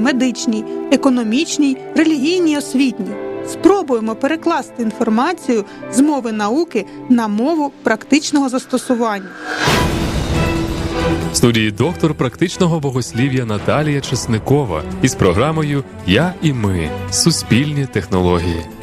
медичній, економічній, релігійній, освітній. Спробуємо перекласти інформацію з мови науки на мову практичного застосування. В студії доктор практичного богослів'я Наталія Чесникова із програмою Я і ми суспільні технології.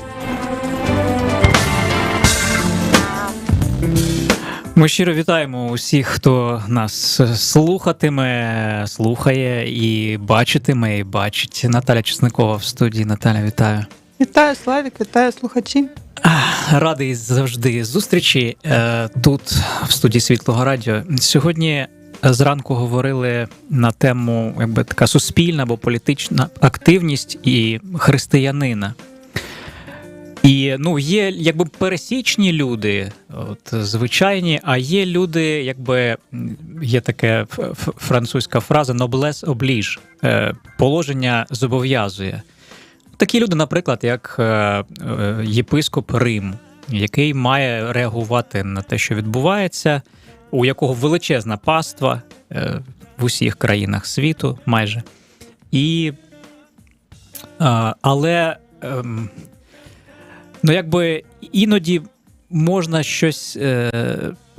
Ми щиро вітаємо усіх, хто нас слухатиме, слухає і бачитиме, і бачить. Наталя Чесникова в студії. Наталя, вітаю. Вітаю, Славік, вітаю слухачі. Радий завжди зустрічі е, тут, в студії Світлого Радіо. Сьогодні зранку говорили на тему якби така суспільна або політична активність і християнина. І ну, є якби пересічні люди, от, звичайні, а є люди, якби є ф- французька фраза noblesse oblige, е, положення зобов'язує. Такі люди, наприклад, як е, е, єпископ Рим, який має реагувати на те, що відбувається, у якого величезна паства в усіх країнах світу майже. І, але ем, ну, якби іноді можна щось е,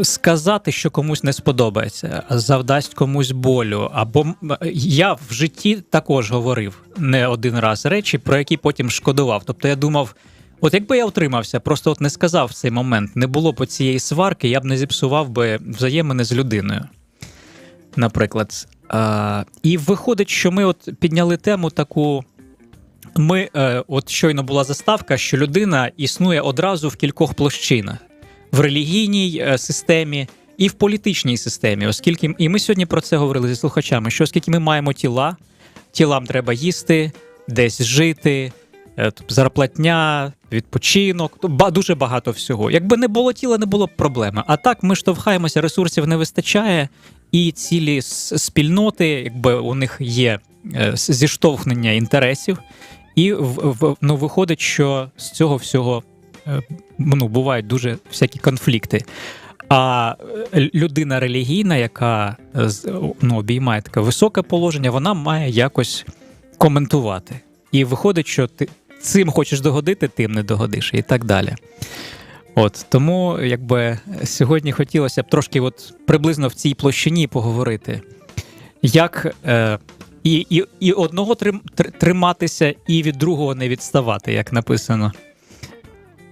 сказати, що комусь не сподобається, завдасть комусь болю. Або я в житті також говорив не один раз речі, про які потім шкодував. Тобто я думав. От якби я утримався, просто от не сказав в цей момент, не було б цієї сварки, я б не зіпсував би взаємини з людиною. Наприклад. А, і виходить, що ми от підняли тему таку. Ми, е, от щойно була заставка, що людина існує одразу в кількох площинах: в релігійній е, системі і в політичній системі, оскільки і ми сьогодні про це говорили зі слухачами: що оскільки ми маємо тіла, тілам треба їсти, десь жити, е, тобто зарплатня, відпочинок, ба- дуже багато всього. Якби не було тіла, не було б проблеми. А так ми штовхаємося, ресурсів не вистачає, і цілі спільноти, якби у них є е, зіштовхнення інтересів. І в, в, ну, виходить, що з цього всього е, ну, бувають дуже всякі конфлікти. А е, людина релігійна, яка е, ну, обіймає таке високе положення, вона має якось коментувати. І виходить, що ти цим хочеш догодити, тим не догодиш, і так далі. От тому, якби сьогодні хотілося б трошки, от приблизно в цій площині поговорити, як е, і, і, і одного трим, триматися, і від другого не відставати, як написано.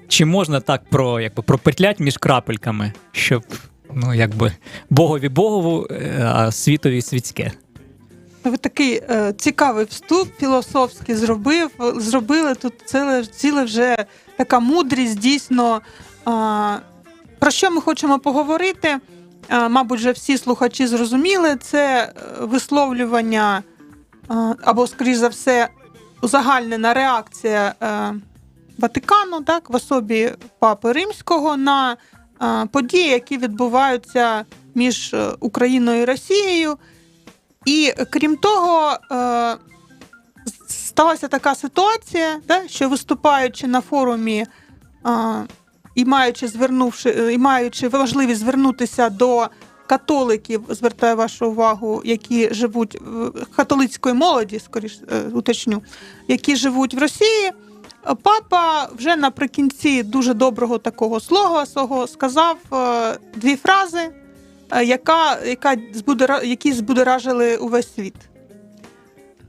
Чи можна так про, якби, пропетлять між крапельками, щоб ну, якби, Богові Богову, е, а світові світське? Ви такий е, цікавий вступ філософський зробив. Зробили тут ціле, ціле вже така мудрість, дійсно. А, про що ми хочемо поговорити? А, мабуть, вже всі слухачі зрозуміли, це е, висловлювання або, скоріш за все, узагальнена реакція е, Ватикану, так, в особі Папи Римського на е, події, які відбуваються між е, Україною і Росією. І крім того, сталася така ситуація, да, що виступаючи на форумі і маючи звернувши, і маючи важливість звернутися до католиків, звертаю вашу увагу, які живуть католицької молоді, скоріш е, уточню, які живуть в Росії. Папа вже наприкінці дуже доброго такого слова свого сказав е, дві фрази, е, яка, яка збудера, які збудоражили увесь світ.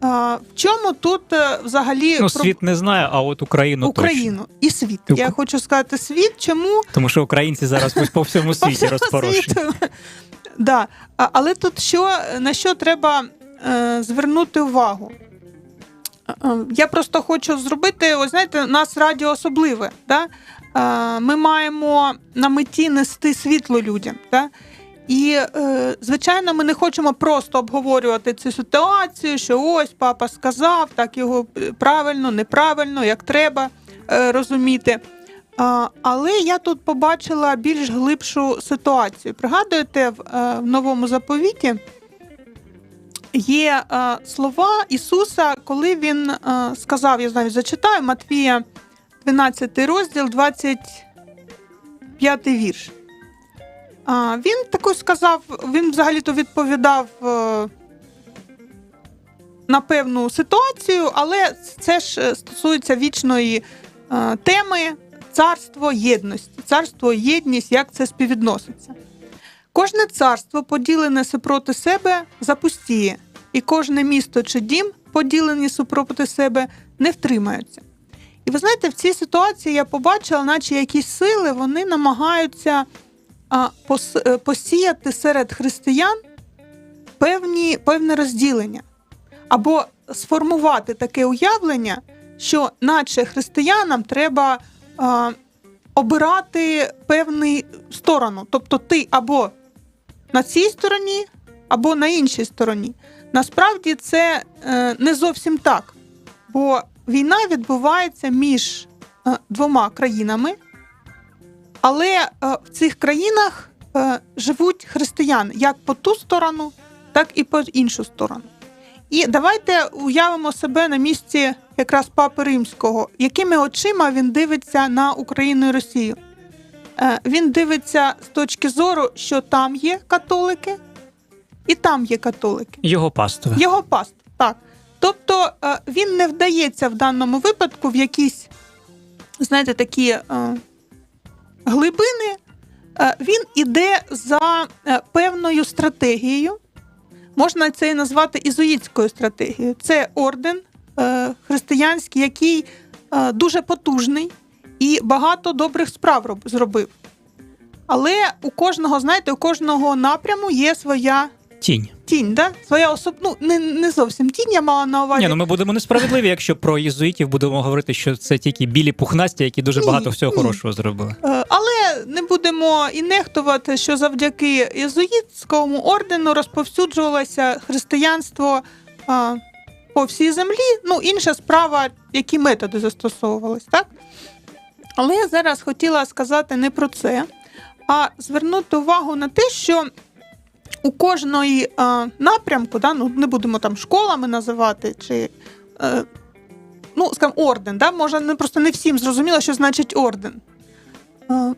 А, в чому тут е, взагалі Ну, про- світ не знає, а от Україну, точно. І світ? Я Ук- хочу сказати світ, чому Тому що українці зараз по всьому По світі всьому розпорошені. світу. Да. А, але тут що, на що треба е, звернути увагу? Е, Я просто хочу зробити, ось знаєте, у нас радіо особливе. Да? Е, Ми маємо на меті нести світло людям. Да? І, е, звичайно, ми не хочемо просто обговорювати цю ситуацію, що ось папа сказав, так його е, правильно, неправильно, як треба е, розуміти. Але я тут побачила більш глибшу ситуацію. Пригадуєте, в, новому заповіті є слова Ісуса, коли він сказав, я навіть зачитаю Матвія 12 розділ, 25 вірш. А, Він також сказав, він взагалі-то відповідав е, на певну ситуацію, але це ж е, стосується вічної е, теми царство єдності, царство єдність, як це співвідноситься. Кожне царство, поділене супроти себе, запустіє, і кожне місто чи дім, поділені супроти себе, не втримаються. І ви знаєте, в цій ситуації я побачила, наче якісь сили вони намагаються посіяти серед християн певні, певне розділення або сформувати таке уявлення, що наче християнам треба а, обирати певну сторону. Тобто ти або на цій стороні, або на іншій стороні. Насправді це е, не зовсім так, бо війна відбувається між е, двома країнами, але е, в цих країнах е, живуть християни як по ту сторону, так і по іншу сторону. І давайте уявимо себе на місці якраз Папи Римського, якими очима він дивиться на Україну і Росію. Е, Він дивиться з точки зору, що там є католики, і там є католики. Його паства. Його паст, так. Тобто е, він не вдається в даному випадку в якісь, знаєте, такі е, глибини. Е, Він іде за е, певною стратегією. Можна це і назвати ізуїтською стратегією. Це орден е, християнський, який дуже потужний і багато добрих справ зробив. Але у кожного, знаєте, у кожного напряму є своя Тінь. Тінь, да? Своя особ... ну, не, не зовсім тінь, я мала на увазі. Ні, ну ми будемо несправедливі, якщо про єзуїтів будемо говорити, що це тільки білі пухнасті, які дуже Ні, багато всього ні. хорошого зробили. Е, Але не будемо і нехтувати, що завдяки єзуїтському ордену розповсюджувалося християнство а, по всій землі. Ну, інша справа, які методи застосовувались, так? Але я зараз хотіла сказати не про це, а звернути увагу на те, що у кожної а, напрямку, да, ну, не будемо там школами називати, чи е, ну, скажімо, орден, да, може, не просто не всім зрозуміло, що значить орден. Е,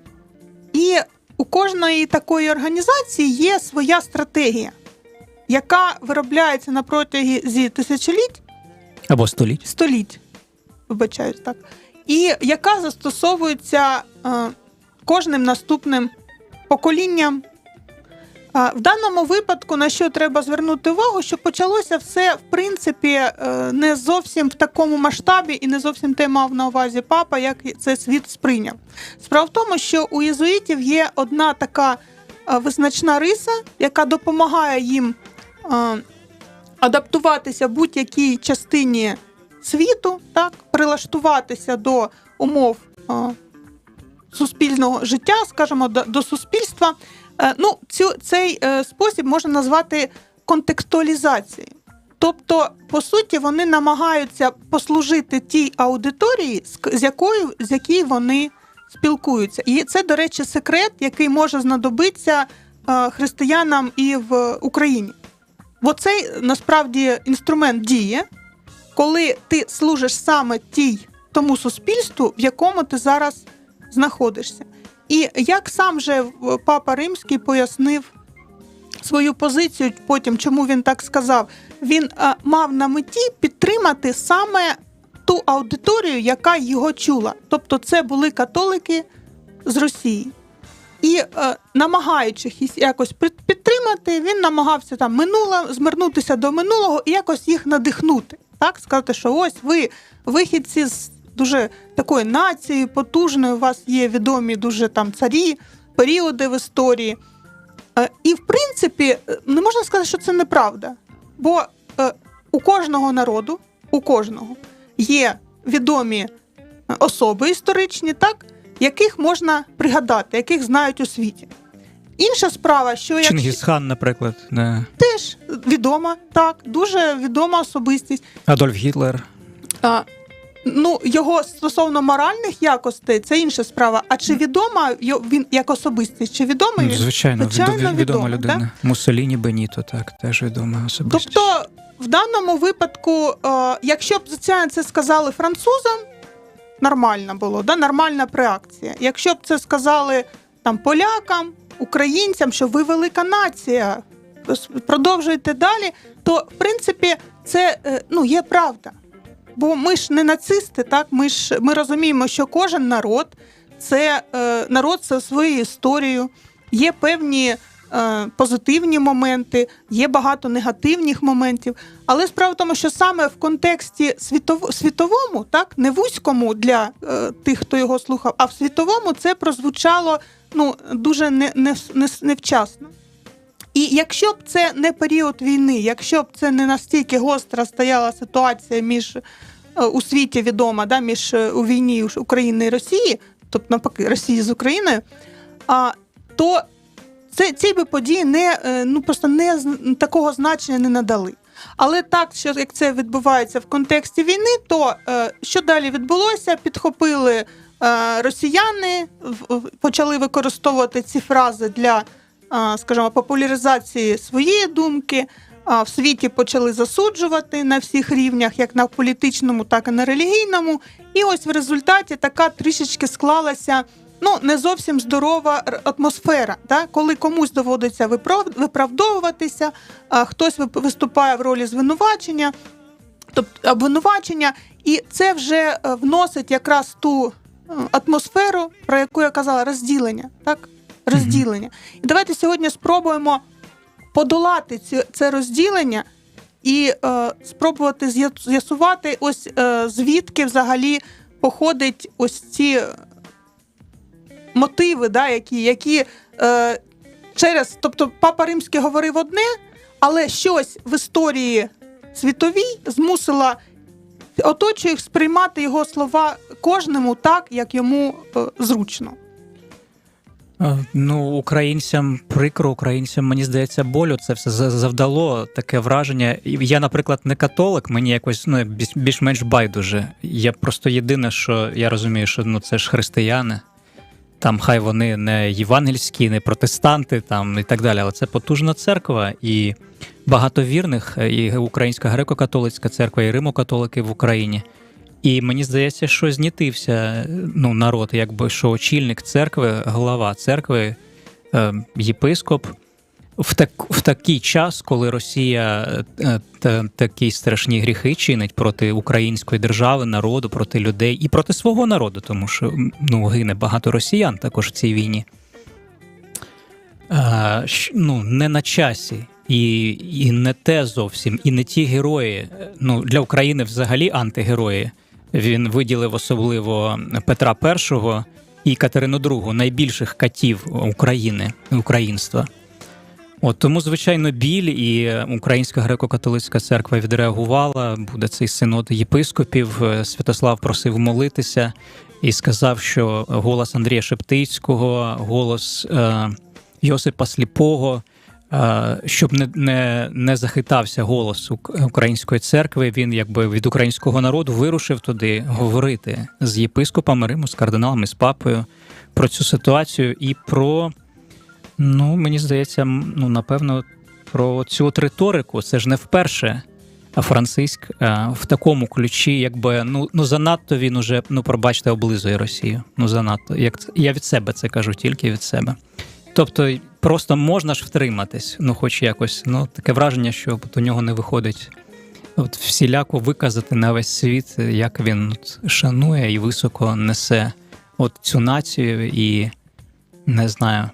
І у кожної такої організації є своя стратегія, яка виробляється на протязі тисячоліть, Або століть. століть, вибачаюсь так, і яка застосовується е, кожним наступним поколінням. В даному випадку на що треба звернути увагу, що почалося все в принципі е, не зовсім в такому масштабі і не зовсім те мав на увазі папа, як це світ сприйняв. Справа в тому, що у єзуїтів є одна така е, визначна риса, яка допомагає їм е, адаптуватися будь-якій частині світу, так, прилаштуватися до умов суспільного життя, скажімо, до суспільства. Е, ну, цю, цей е, спосіб можна назвати контекстуалізацією. Тобто, по суті, вони намагаються послужити тій аудиторії, з, якою з якою вони спілкуються. І це, до речі, секрет, який може знадобитися е, християнам і в Україні. Бо цей насправді інструмент діє, коли ти служиш саме тій тому суспільству, в якому ти зараз знаходишся. І як сам же папа Римський пояснив свою позицію, потім чому він так сказав, він е, мав на меті підтримати саме ту аудиторію, яка його чула. Тобто, це були католики з Росії. І е, намагаючись якось під- підтримати, він намагався там минуле звернутися до минулого і якось їх надихнути. Так, сказати, що ось ви вихідці з дуже такої нації, потужної, у вас є відомі дуже там царі, періоди в історії. Е, І в принципі, е, не можна сказати, що це неправда. Бо е, у кожного народу, у кожного є відомі особи історичні, так, яких можна пригадати, яких знають у світі. Інша справа, що як Чингісхан, наприклад, да. теж відома, так, дуже відома особистість. Адольф Гітлер. А, ну, його стосовно моральних якостей, це інша справа. А чи відома він як особистість? Чи відомий Ну, звичайно, Звичайно, відома, відома людина. Муссоліні Беніто, так, теж відома особистість. Тобто, в даному випадку, е, якщо б це сказали французам, нормально було, да? нормальна реакція. Якщо б це сказали там полякам, українцям, що ви велика нація, продовжуйте далі, то в принципі це е, ну, є правда. Бо ми ж не нацисти, так? Ми ж ми розуміємо, що кожен народ це е, народ це своєю історією, є певні е, позитивні моменти, є багато негативних моментів. Але справа в тому, що саме в контексті світов, світовому, так, не вузькому для е, тих, хто його слухав, а в світовому це прозвучало ну, дуже не, не, не, невчасно. І якщо б це не період війни, якщо б це не настільки гостра стояла ситуація між е, у світі відома, да, між е, у війні України і Росії, тобто навпаки Росії з Україною, а, то це, ці би події не е, ну просто не такого значення не надали. Але так, що як це відбувається в контексті війни, то що далі відбулося? Підхопили росіяни, почали використовувати ці фрази для, скажімо, популяризації своєї думки. В світі почали засуджувати на всіх рівнях, як на політичному, так і на релігійному. І ось в результаті така трішечки склалася ну не зовсім здорова атмосфера. Да? Коли комусь доводиться виправ- виправдовуватися, а хтось виступає в ролі звинувачення, тобто обвинувачення, і це вже е, вносить якраз ту атмосферу, про яку я казала, розділення. Так? Розділення. І давайте сьогодні спробуємо подолати це розділення і е, спробувати з'ясувати, ось е, звідки взагалі походить ось ці мотиви, да, які, які е, через, тобто Папа Римський говорив одне, але щось в історії світовій змусило оточуючих сприймати його слова кожному так, як йому е, зручно. Ну, українцям прикро, українцям, мені здається, болю це все завдало таке враження. Я, наприклад, не католик, мені якось ну, більш- більш-менш байдуже. Я просто єдине, що я розумію, що ну, це ж християни. Там хай вони не євангельські, не протестанти там і так далі, але це потужна церква і багато вірних, і Українська греко-католицька церква, і Римо-католики в Україні. І мені здається, що знітився ну, народ, якби що очільник церкви, глава церкви, е, єпископ. В, так, в такий час, коли Росія е, та, такі страшні гріхи чинить проти української держави, народу, проти людей і проти свого народу, тому що ну, гине багато росіян також в цій війні. Е, ну, не на часі. І, і не те зовсім, і не ті герої. Ну, для України взагалі антигерої. Він виділив особливо Петра І і Катерину II, найбільших катів України, українства. От тому, звичайно, біль і Українська греко-католицька церква відреагувала. Буде цей синод єпископів. Святослав просив молитися і сказав, що голос Андрія Шептицького, голос е, Йосипа Сліпого, щоб не, не, не захитався голос української церкви. Він якби від українського народу вирушив туди говорити з єпископами Риму, з кардиналами, з папою про цю ситуацію і про. Ну, мені здається, ну напевно, про цю от риторику. Це ж не вперше. А Франциск е, в такому ключі, якби ну, ну занадто він уже, ну пробачте, облизує Росію. Ну занадто. Як це- я від себе це кажу, тільки від себе. Тобто, просто можна ж втриматись, ну, хоч якось. Ну, таке враження, що от у нього не виходить от всіляко виказати на весь світ, як він от, шанує і високо несе от цю націю, і не знаю.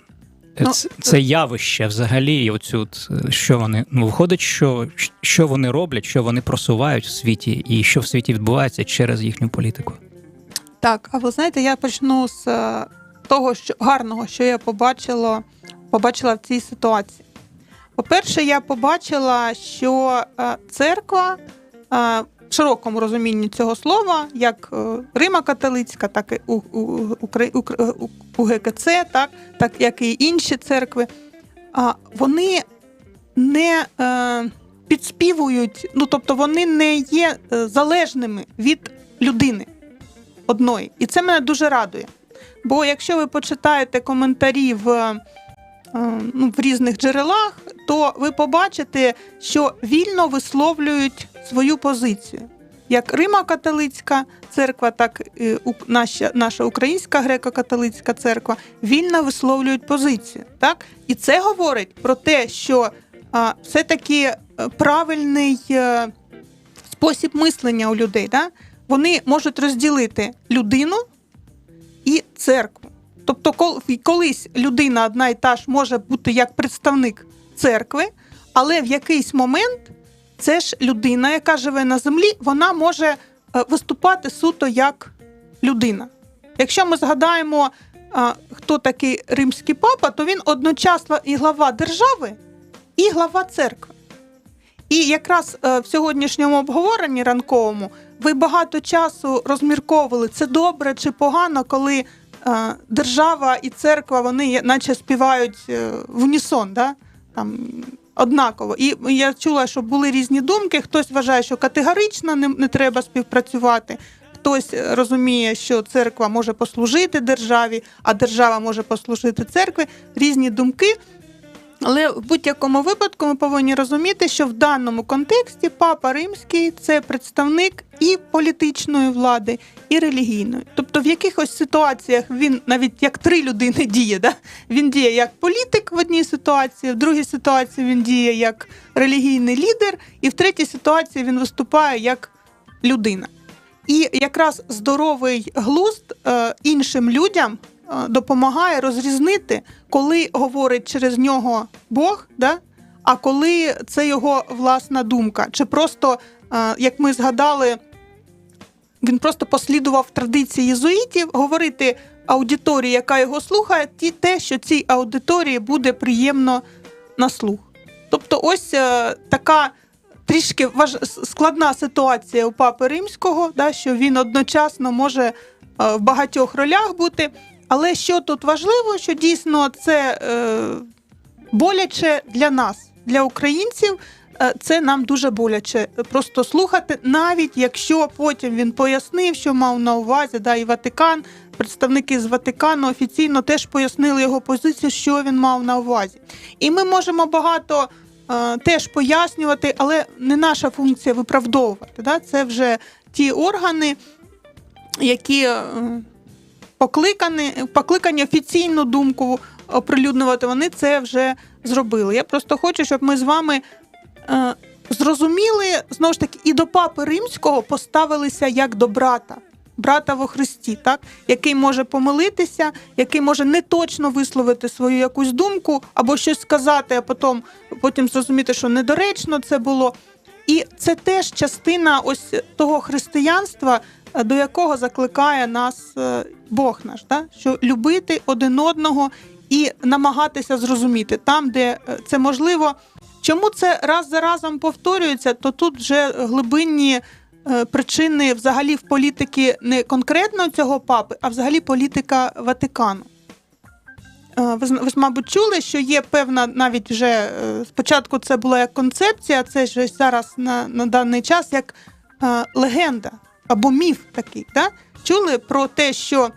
Ну, це, це явище взагалі, оцю, що вони ну виходить, що, що вони роблять, що вони просувають в світі, і що в світі відбувається через їхню політику. Так, а ви знаєте, я почну з е, того, що гарного, що я побачила, побачила в цій ситуації. По-перше, я побачила, що е, церква е, в широкому розумінні цього слова, як е, Рима католицька, так і у, у, Укра- Укра- у, у ГКЦ, так, так як і інші церкви, вони не підспівують, ну тобто вони не є залежними від людини одної. І це мене дуже радує. Бо якщо ви почитаєте коментарі в, ну, в різних джерелах, то ви побачите, що вільно висловлюють свою позицію. Як Римо-католицька церква, так і наша, наша українська греко-католицька церква вільно висловлюють позицію. Так? І це говорить про те, що а, все-таки е, правильний е, спосіб мислення у людей. Да? Вони можуть розділити людину і церкву. Тобто, кол- колись людина одна і та ж може бути як представник церкви, але в якийсь момент це ж людина, яка живе на землі, вона може е, виступати суто як людина. Якщо ми згадаємо, хто такий римський папа, то він одночасно і глава держави, і глава церкви. І якраз е, в сьогоднішньому обговоренні ранковому ви багато часу розмірковували, це добре чи погано, коли е, держава і церква вони наче співають е, в унісон, да? там, однаково. І я чула, що були різні думки. Хтось вважає, що категорично не, не треба співпрацювати. Хтось е, розуміє, що церква може послужити державі, а держава може послужити церкві. Різні думки. Але в будь-якому випадку ми повинні розуміти, що в даному контексті папа римський це представник і політичної влади, і релігійної. Тобто в якихось ситуаціях він навіть як три людини діє. Да? Він діє як політик в одній ситуації, в другій ситуації він діє як релігійний лідер, і в третій ситуації він виступає як людина. І якраз здоровий глузд е, іншим людям допомагає розрізнити, коли говорить через нього Бог, да? а коли це його власна думка. Чи просто, е, як ми згадали, він просто послідував традиції єзуїтів говорити аудиторії, яка його слухає, те, що цій аудиторії буде приємно на слух. Тобто, ось е, така трішки важ... складна ситуація у папи римського, да, що він одночасно може е, в багатьох ролях бути. Але що тут важливо, що дійсно це е, боляче для нас, для українців. е, Це нам дуже боляче просто слухати, навіть якщо потім він пояснив, що мав на увазі, да, і Ватикан, представники з Ватикану офіційно теж пояснили його позицію, що він мав на увазі. І ми можемо багато е, теж пояснювати, але не наша функція виправдовувати. Да? Це вже ті органи, які е, покликані, покликані офіційну думку оприлюднювати, вони це вже зробили. Я просто хочу, щоб ми з вами е, зрозуміли знову ж таки і до папи римського поставилися як до брата. Брата во Христі, так який може помилитися, який може не точно висловити свою якусь думку або щось сказати, а потім, потім зрозуміти, що недоречно це було. І це теж частина ось того християнства, до якого закликає нас е, Бог наш, да? що любити один одного і намагатися зрозуміти там, де е, це можливо. Чому це раз за разом повторюється, то тут вже глибинні е, причини взагалі в політики не конкретно цього папи, а взагалі політика Ватикану. Ви, ви мабуть, чули, що є певна навіть вже спочатку це була як концепція, це ж зараз на, на даний час як легенда або міф такий. Да? Чули про те, що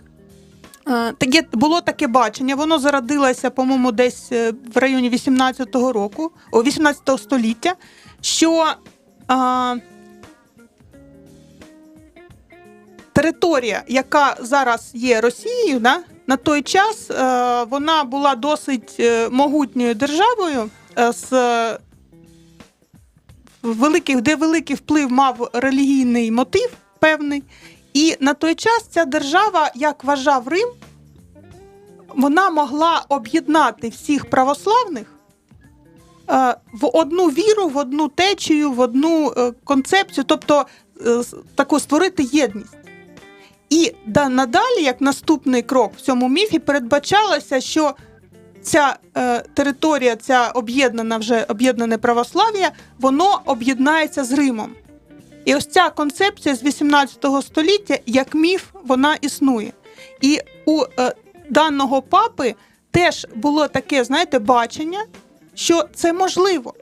е, таке, було таке бачення, воно зародилося, по-моєму, десь е, в районі 18-го року, о, 18 століття, що е, територія, яка зараз є Росією, да, на той час е, вона була досить могутньою державою, з великих, де великий вплив мав релігійний мотив певний. І на той час ця держава, як вважав Рим, вона могла об'єднати всіх православних е, в одну віру, в одну течію, в одну е, концепцію, тобто е, таку створити єдність. І надалі, як наступний крок в цьому міфі, передбачалося, що ця територія, ця об'єднана вже об'єднане православ'я, воно об'єднається з Римом. І ось ця концепція з 18 століття, як міф, вона існує. І у е, даного папи теж було таке, знаєте, бачення, що це можливо,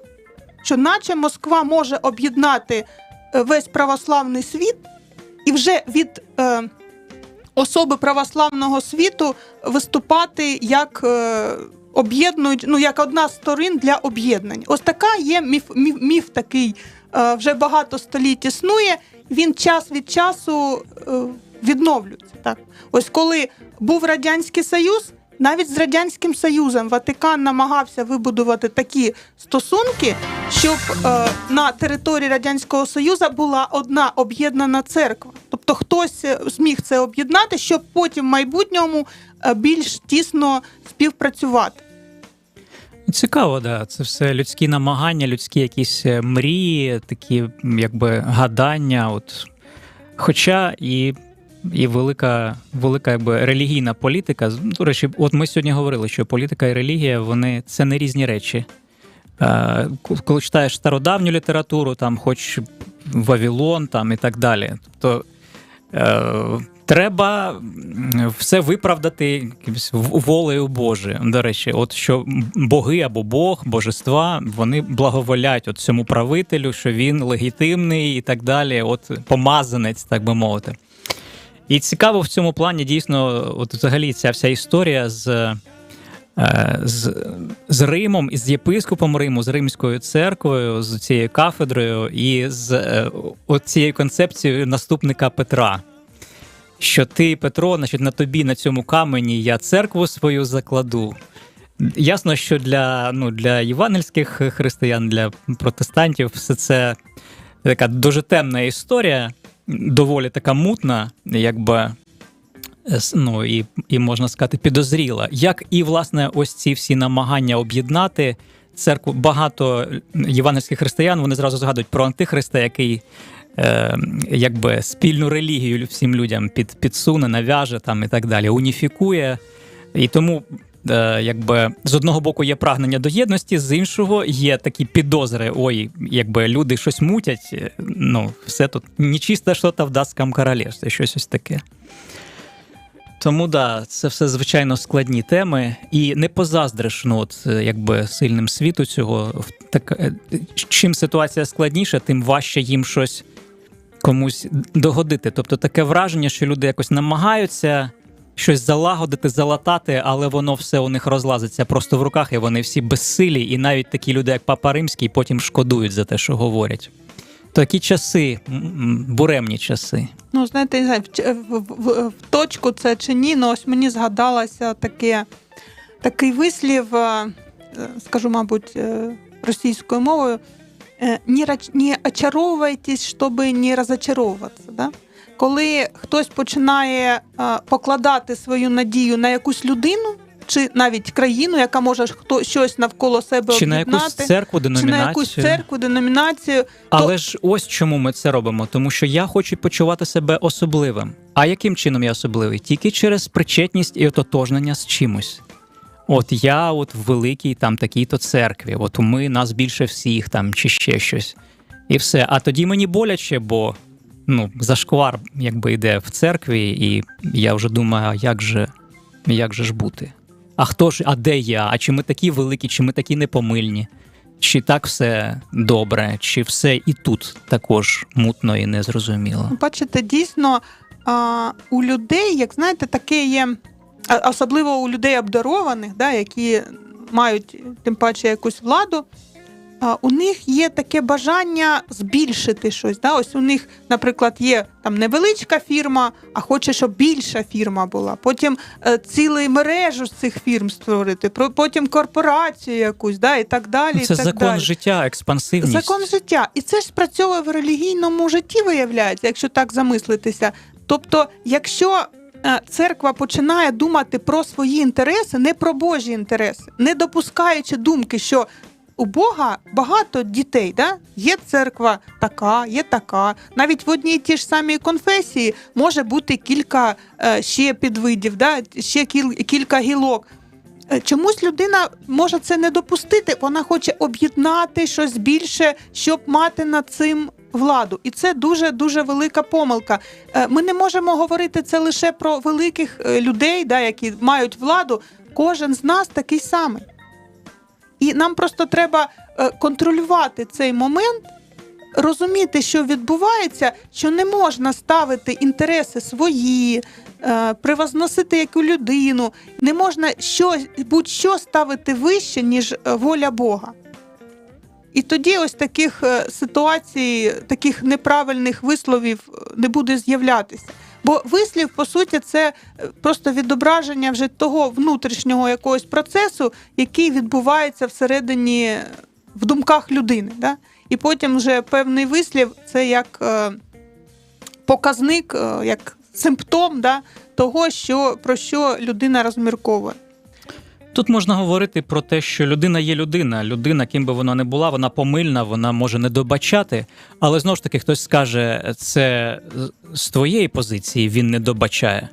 що наче Москва може об'єднати е, весь православний світ і вже від е, особи православного світу виступати як е, об'єднують, ну як одна з сторін для об'єднань. Ось така є міф, міф, міф такий вже багато століть існує. Він час від часу е, відновлюється. Так, ось коли був радянський союз. навіть з радянським союзом Ватикан намагався вибудувати такі стосунки, щоб е, на території радянського союзу була одна об'єднана церква. Тобто хтось е, зміг це об'єднати, щоб потім в майбутньому е, більш тісно співпрацювати. Цікаво, да. Це все людські намагання, людські якісь е, мрії, такі якби гадання. От. Хоча і, і велика, велика якби, релігійна політика. До речі, от ми сьогодні говорили, що політика і релігія вони це не різні речі. Коли читаєш стародавню літературу, там хоч Вавилон там, і так далі. Тобто е, треба все виправдати волею Божою. До речі, от що боги або Бог, божества, вони благоволять от цьому правителю, що він легітимний і так далі, от помазанець, так би мовити. І цікаво в цьому плані дійсно, от взагалі ця вся історія з. е, З, з Римом, із єпископом Риму, з Римською церквою, з цією кафедрою і з е, цією концепцією наступника Петра. Що ти, Петро, значить, на тобі на цьому камені я церкву свою закладу. Ясно, що для, ну, для євангельських християн, для протестантів, все це така дуже темна історія, доволі така мутна, якби ну, і, і можна сказати, підозріла. Як і власне ось ці всі намагання об'єднати церкву. Багато євангельських християн вони зразу згадують про антихриста, який е, якби спільну релігію всім людям під, підсуне, нав'яже там і так далі, уніфікує. І тому. е, Якби з одного боку є прагнення до єдності, з іншого є такі підозри. Ой, якби люди щось мутять. е, Ну, все тут нечисто що то в датському королівстві, щось ось таке. Тому да, це все звичайно складні теми, і не позаздриш ну, от, е, якби сильним світу цього. Так, е, чим ситуація складніша, тим важче їм щось комусь догодити. Тобто таке враження, що люди якось намагаються щось залагодити, залатати, але воно все у них розлазиться просто в руках, і вони всі безсилі, і навіть такі люди, як Папа Римський, потім шкодують за те, що говорять. Такі часи, буремні часи. Ну, знаєте, не знаю, в, в, в, точку це чи ні, ну ось мені згадалося таке, такий вислів, е, скажу, мабуть, е, російською мовою. Не, не очаровуйтесь, щоб не розочаровуватися. Да? Коли хтось починає е, покладати свою надію на якусь людину, чи навіть країну, яка може хто щось навколо себе Чи на якусь церкву, чи на якусь церкву, деномінацію, Але ж ось чому ми це робимо, тому що я хочу почувати себе особливим. А яким чином я особливий? Тільки через причетність і ототожнення з чимось. От я, от в великій там такій-то церкві, от ми нас більше всіх там чи ще щось. І все. А тоді мені боляче, бо ну, зашквар якби йде в церкві, і я вже думаю, як же, як же ж бути? А хто ж, а де я? А чи ми такі великі, чи ми такі непомильні? Чи так все добре, чи все і тут також мутно і незрозуміло? Ну, Бачите, дійсно у людей, як знаєте, таке є, особливо у людей обдарованих, да, які мають тим паче якусь владу. У них є таке бажання збільшити щось. Да? Ось у них, наприклад, є там невеличка фірма, а хоче, щоб більша фірма була. Потім е, цілу мережу з цих фірм створити, потім корпорацію якусь, да, і так далі. Ну, Це і так закон далі. життя, експансивність. Закон життя. І це ж спрацьовує в релігійному житті, виявляється, якщо так замислитися. Тобто, якщо церква починає думати про свої інтереси, не про Божі інтереси, не допускаючи думки, що у Бога багато дітей, да? є церква така, є така. Навіть в одній ті ж самій конфесії може бути кілька е, ще підвидів, да? ще кіл, кілька гілок. Е, Чомусь людина може це не допустити, вона хоче об'єднати щось більше, щоб мати над цим владу. І це дуже дуже велика помилка. Е, Ми не можемо говорити це лише про великих е, людей, да, які мають владу. Кожен з нас такий самий. І нам просто треба е, контролювати цей момент, розуміти, що відбувається, що не можна ставити інтереси свої, превозносити яку людину, не можна щось, будь-що ставити вище, ніж воля Бога. І тоді ось таких е, ситуацій, таких неправильних висловів е, не буде з'являтися. Бо вислів, по суті, це е, просто відображення вже того внутрішнього якогось процесу, який відбувається всередині в думках людини. Да? І потім вже певний вислів це як показник, як симптом да, того, що, про що людина розмірковує. Тут можна говорити про те, що людина є людина. Людина, ким би вона не була, вона помильна, вона може не добачати. Але знову ж таки, хтось скаже, це з твоєї позиції він не добачає,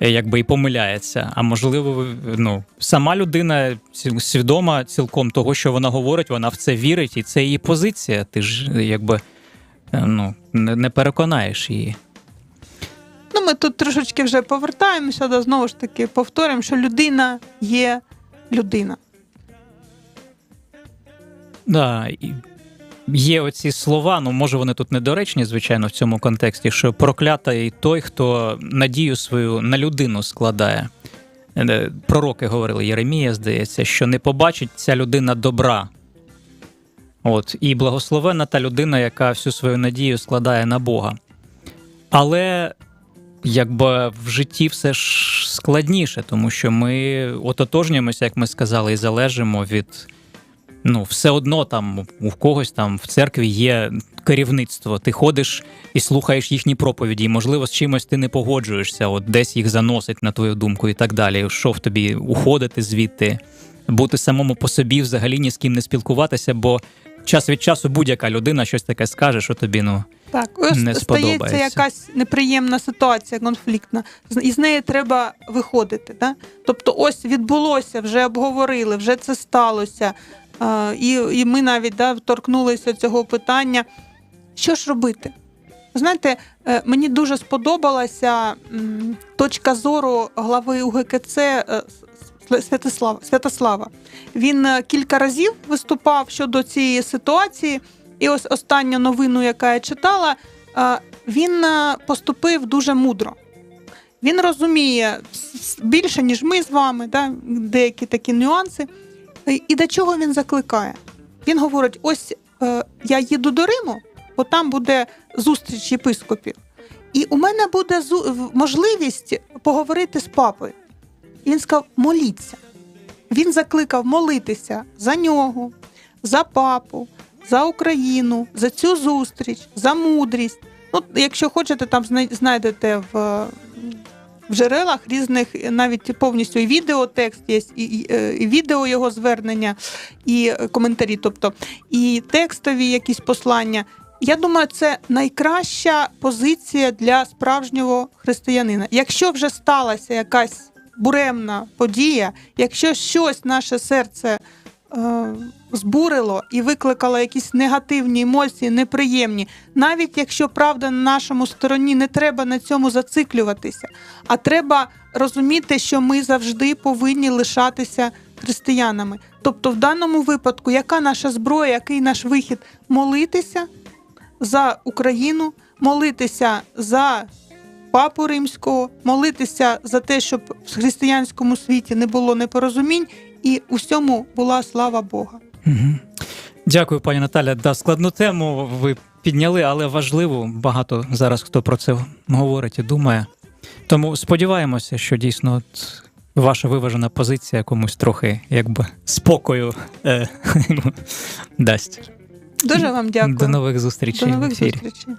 е, якби і помиляється. А можливо, ну сама людина свідома цілком того, що вона говорить, вона в це вірить, і це її позиція. Ти ж якби е, ну, не переконаєш її. Ну, ми тут трошечки вже повертаємося до знову ж таки повторюємо, що людина є людина. Да, і є оці слова, ну може вони тут недоречні, звичайно, в цьому контексті, що проклятий той, хто надію свою на людину складає. Е, Пророки говорили, Єремія, здається, що не побачить ця людина добра. От, і благословенна та людина, яка всю свою надію складає на Бога. Але якби в житті все ж складніше, тому що ми ототожнюємося, як ми сказали, і залежимо від ну, все одно там у когось там в церкві є керівництво. Ти ходиш і слухаєш їхні проповіді, і, можливо, з чимось ти не погоджуєшся, от десь їх заносить на твою думку і так далі. Що в тобі уходити звідти, бути самому по собі, взагалі ні з ким не спілкуватися, бо час від часу будь-яка людина щось таке скаже, що тобі ну Так, Не стається якась неприємна ситуація, конфліктна, і з неї треба виходити. Да? Тобто, ось відбулося, вже обговорили, вже це сталося. І, і ми навіть да, торкнулися цього питання. Що ж робити? Знаєте, е, мені дуже сподобалася точка зору глави УГКЦ е, Святослава. Святослава. Він е, кілька разів виступав щодо цієї ситуації. І ось остання новину, яка я читала, е, він е, поступив дуже мудро. Він розуміє більше, ніж ми з вами, да, деякі такі нюанси. І- до чого він закликає? Він говорить: ось я їду до Риму, бо там буде зустріч єпископів. І у мене буде можливість поговорити з папою. Він сказав: моліться. Він закликав молитися за нього, за папу, за Україну, за цю зустріч, за мудрість. Ну, якщо хочете, там знайдете в, в джерелах різних, навіть повністю і відеотекст є, і, і, е, і відео його звернення, і е, коментарі, тобто і текстові якісь послання. Я думаю, це найкраща позиція для справжнього християнина. Якщо вже сталася якась буремна подія, якщо щось наше серце е, збурило і викликало якісь негативні емоції, неприємні, навіть якщо правда на нашому стороні, не треба на цьому зациклюватися, а треба розуміти, що ми завжди повинні лишатися християнами. Тобто, в даному випадку, яка наша зброя, який наш вихід? Молитися за Україну, молитися за папу римського, молитися за те, щоб в християнському світі не було непорозумінь, і усьому була слава Бога. Угу. Дякую, пані Наталя. Да, складну тему ви підняли, але важливу. Багато зараз хто про це говорить і думає. Тому сподіваємося, що дійсно от ваша виважена позиція комусь трохи якби спокою е, дасть. Дуже вам дякую. До нових зустрічей До нових зустрічей.